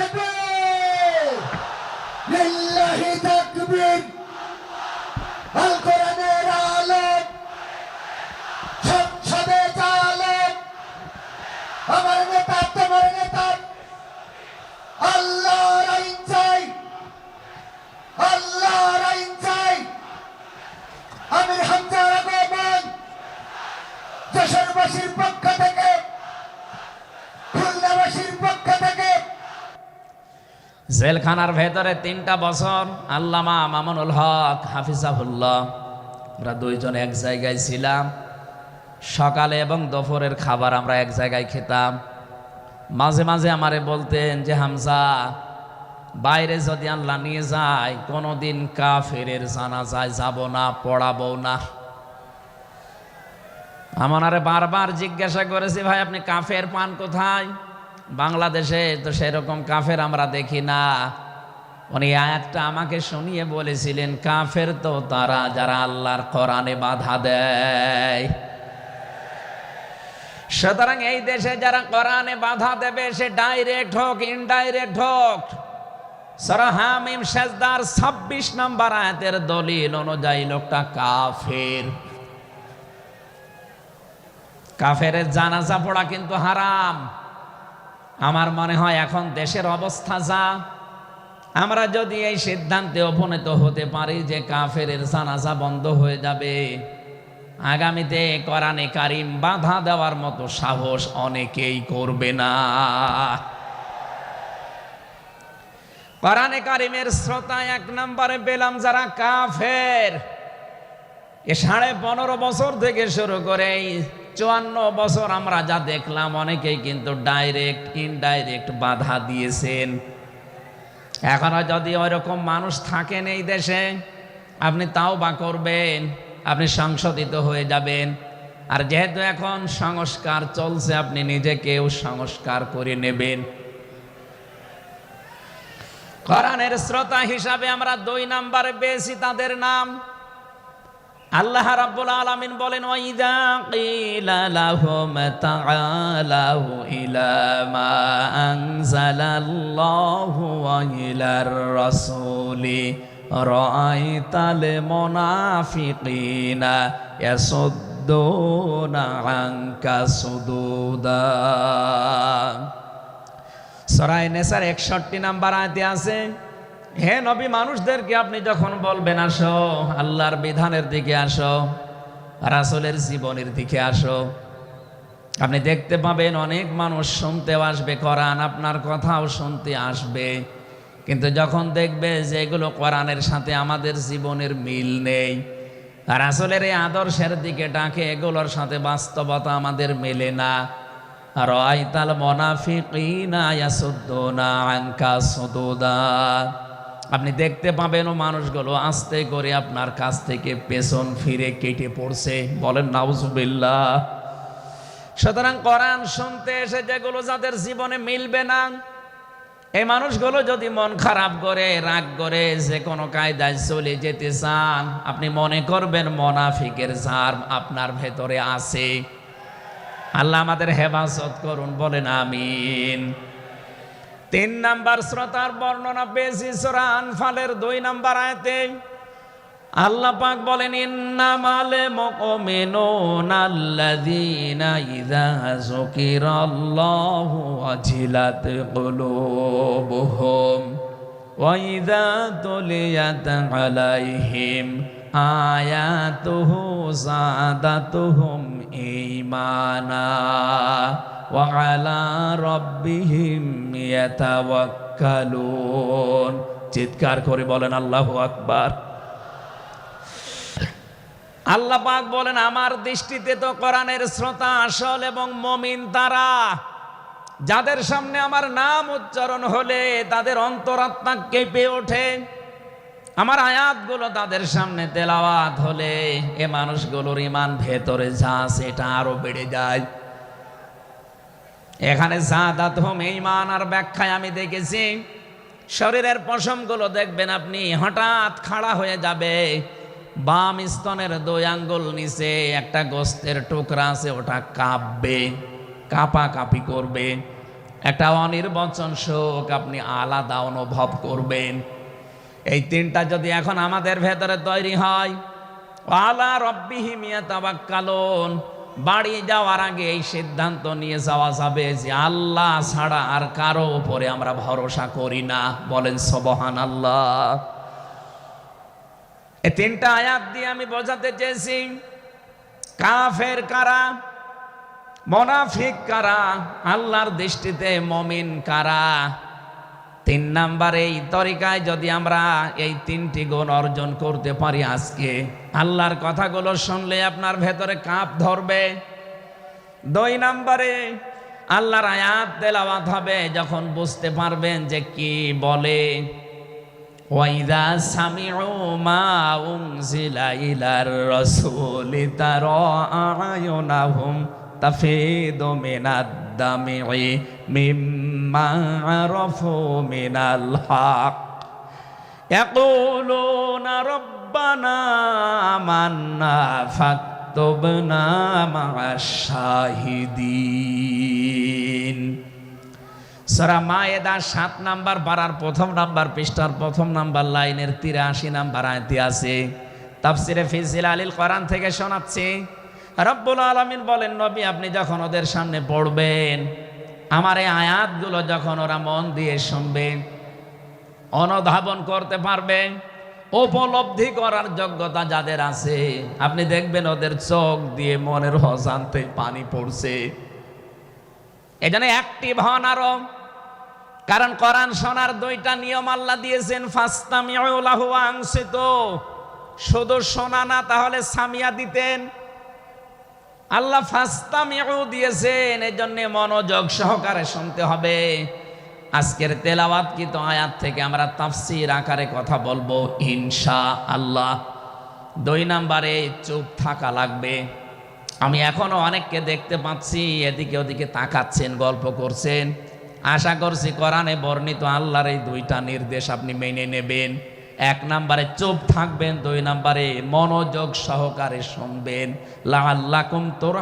তাকবীর। লিল্লাহি আমার নেতা, তোমার নেতা। আল্লাহর আইন চাই। আল্লাহর আইন চাই। আমির হামজা আগমন যশোরবাসীর পক্ষ থেকে, খুলনাবাসীর পক্ষ থেকে জেলখানার ভেতরে তিনটা বছর আল্লামা মামুনুল হক হাফিজাহুল্লাহ। আমরা দুইজন এক জায়গায় ছিলাম। সকালে এবং দুপুরের খাবার আমরা এক জায়গায় খেতাম। মাঝে মাঝে আমারে বলতেন যে, হামজা, বাইরে যদি আল্লাহ নিয়ে যায়, কোনোদিন জানা যায় যাব না, পড়াবো না। আমারে বারবার জিজ্ঞাসা করেছি, ভাই, আপনি কাফের পান কোথায়? বাংলাদেশে তো সেরকম কাফের আমরা দেখি না। উনি আয়াতটা আমাকে শুনিয়ে বলেছিলেন, কাফের তো তারা যারা আল্লাহর কোরআনে বাধা দেয়। সুতরাং এই দেশে যারা কোরআনে বাধা দেবে, সে ডাইরেক্ট হোক, ইনডাইরেক্ট হোক সরহামিম শেষদার ছাব্বিশ নম্বর আয়াতের দলিল অনুযায়ী লোকটা কাফের। কাফের জানাজা পড়া কিন্তু হারাম। আমার মনে হয় এখন দেশের অবস্থা যা। আমরা যদি এই সিদ্ধান্তে উপনীত হতে পারি যে কাফের জানাজা বন্ধ হয়ে যাবে, আগামীতে করানে কারিম বাধা দেওয়ার মতো সাহস অনেকেই করবে না। করানে কারিমের শ্রোতা এক নম্বরে পেলাম, যারা কাফের এ সাড়ে পনেরো বছর থেকে শুরু করে এই চুয়ান্ন বছর আমরা যা দেখলাম, অনেকেই কিন্তু ডাইরেক্ট ইনডাইরেক্ট বাধা দিয়েছেন। এখনও যদি ওইরকম মানুষ থাকেন এই দেশে, আপনি তাও বা করবেন, আপনি সংশোধিত হয়ে যাবেন। আর যেহেতু এখন সংস্কার চলছে, আপনি নিজেকেও সংস্কার করে নেবেন। কোরআনের শ্রোতা হিসাবে আমরা দুই নাম্বারে পেয়েছি তাদের নাম। আল্লাহ রাব্বুল আলামিন বলেন, ওয়াইদা কিলা লাহুম তাআলাউ ইলা মা আনজালাল্লাহু ওয়া ইলার রাসূলি, রাআইতাল মুনাফিকিনা ইয়াসুদ্দুনা আনকা সুদুদা. সরাই নেসার একষট্টি নাম্বার আয়তে আছে হে নবী, মানুষদেরকে আপনি যখন বলবেন, আসো, আল্লাহর বিধানের দিকে আসো, রাসলের জীবনের দিকে আসো, আপনি দেখতে পাবেন অনেক মানুষ শুনতেও আসবে, কোরআন আপনার কথাও শুনতে আসবে। কিন্তু যখন দেখবে যে এগুলো কোরআনের সাথে আমাদের জীবনের মিল নেই আর আসলের এই আদর্শের দিকে ডাকে, এগুলোর সাথে বাস্তবতা আমাদের মেলে না। আর আইতাল মনাফিকিনা না আনকা সুদুদা। আপনি দেখতে পাবেন ও মানুষগুলো আস্তে করে আপনার কাছ থেকে পেছন ফিরে কেটে পড়ছে। বলেন, নাউজুবিল্লাহ। সুতরাং কোরআন শুনতে এসে যেগুলো যাদের জীবনে মিলবে না, এই মানুষগুলো যদি মন খারাপ করে, রাগ করে, যে কোনো কায়দায় চলে যেতে চান, আপনি মনে করবেন মনাফিকের জার আপনার ভেতরে আছে। আল্লাহ আমাদের হেফাজত করুন, বলেন, আমিন। তিন নাম্বার শ্রোতার বর্ণনা পেয়েছি সোরা আনফালের দুই নাম্বার আয়তে। আল্লাহ পাক বলেন, ইন্নামাল মুমিনুনা আল্লাযীনা ইযা যুকিরাল্লাহু ওয়াজিলাত কুলুবুহুম ওয়া ইযা তুলিয়াত আলাইহিম আয়াতুহু যাদাতুহুম ঈমানা। আলা রাব্বিহিম ইয়াতাওয়াক্কালুন চিৎকার করে বলেন, আল্লাহু আকবার। আল্লাহ পাক বলেন, আমার দৃষ্টিতে তো কোরআনের শ্রোতা আসল এবং মমিন তারা। যাদের সামনে আমার নাম উচ্চারণ হলে তাদের অন্তরাত্মা কেঁপে ওঠে। আমার আয়াতগুলো তাদের সামনে তেলাওয়াত হলে এ মানুষগুলোর ইমান ভেতরে যা সেটা আরও বেড়ে যায়। এখানে জাদাত হোম ইমান আর ব্যাখ্যায় আমি দেখেছি। শরীরের পশমগুলো দেখবেন আপনি, হঠাৎ খাড়া হয়ে যাবে। বাম স্তনের দুই আঙ্গুল নিচে একটা গোস্তের টুকরা আছে, ওটা কাঁপবে কাঁপা কাঁপি করবে। একটা অনির্বচন শোক আপনি আলাদা অনুভব করবেন। এই তিনটা যদি এখন আমাদের ভেতরে তৈরি হয়, আলা রব্বিহি মিয়া তাবাক্কালুন বাড়ি যাওয়ার আগে এই সিদ্ধান্ত নিয়ে যাওয়া যাবে যে আল্লাহ ছাড়া আর কারও উপরে আমরা ভরসা করি না। বলেন সবহান আল্লাহ এই তিনটা আয়াত দিয়ে আমি বোঝাতে চেয়েছি, কাফের কারা, মোনাফিক কারা, আল্লাহর দৃষ্টিতে মমিন কারা? তিন নাম্বার এই তরিকায় যদি আমরা এই তিনটি গুণ অর্জন করতে পারি আজকে, আল্লাহর কথাগুলো শুনলে আপনার ভেতরে কাঁপ ধরবে। দুই নাম্বারে, আল্লাহর আয়াত তেলাওয়াত হবে যখন বুঝতে পারবেন যে কি বলে। ওয়াইদা সামিউ মা উনজিলা ইলার রাসূলি তারা আয়ুনাহুম তাফিদু মিনাদ দামি'i মিম্মা আরাফু মিনাল হক يقولون ربنا آمنا فاكتبنا مع الشاهدين সরা মায়েদা সাত নাম্বার পাড়ার প্রথম নাম্বার পৃষ্ঠার প্রথম নাম্বার লাইনের তিরাশি নাম্বার আয়তি আছে তাফসিরে ফিজিল আলিল কোরআন থেকে শোনাচ্ছি রব্বুল আলমিন বলেন নবী আপনি যখন ওদের সামনে পড়বেন আমার এই আয়াতগুলো যখন ওরা মন দিয়ে শুনবেন অনুধাবন করতে পারবে, উপলব্ধি করার যোগ্যতা যাদের আছে, আপনি দেখবেন ওদের চোখ দিয়ে মনের হজান্তে পানি পড়ছে। এজন্য অ্যাক্টিভ হন আরও, কারণ কোরআন শোনার দুইটা নিয়ম আল্লাহ দিয়েছেন, ফাস্তামিউলাহু আংসিত। শুধু শোনা না, তাহলে সামিয়া দিতেন। আল্লাহ ফাস্তামিউ দিয়েছেন এই জন্য মনোযোগ সহকারে শুনতে হবে। আজকের তেলাওয়াত কিন্তু আয়াত থেকে আমরা তাফসির আকারে কথা বলব ইনশা আল্লাহ দুই নাম্বারে চুপ থাকা লাগবে। আমি এখনও অনেককে দেখতে পাচ্ছি, এদিকে ওদিকে তাকাচ্ছেন, গল্প করছেন। আশা করছি কোরআনে বর্ণিত আল্লাহর এই দুইটা নির্দেশ আপনি মেনে নেবেন। এক নাম্বারে চোখ থাকবেন দুই নাম্বারে মনোযোগ সহকারে শুনবেন। লাল্লাকুম তোর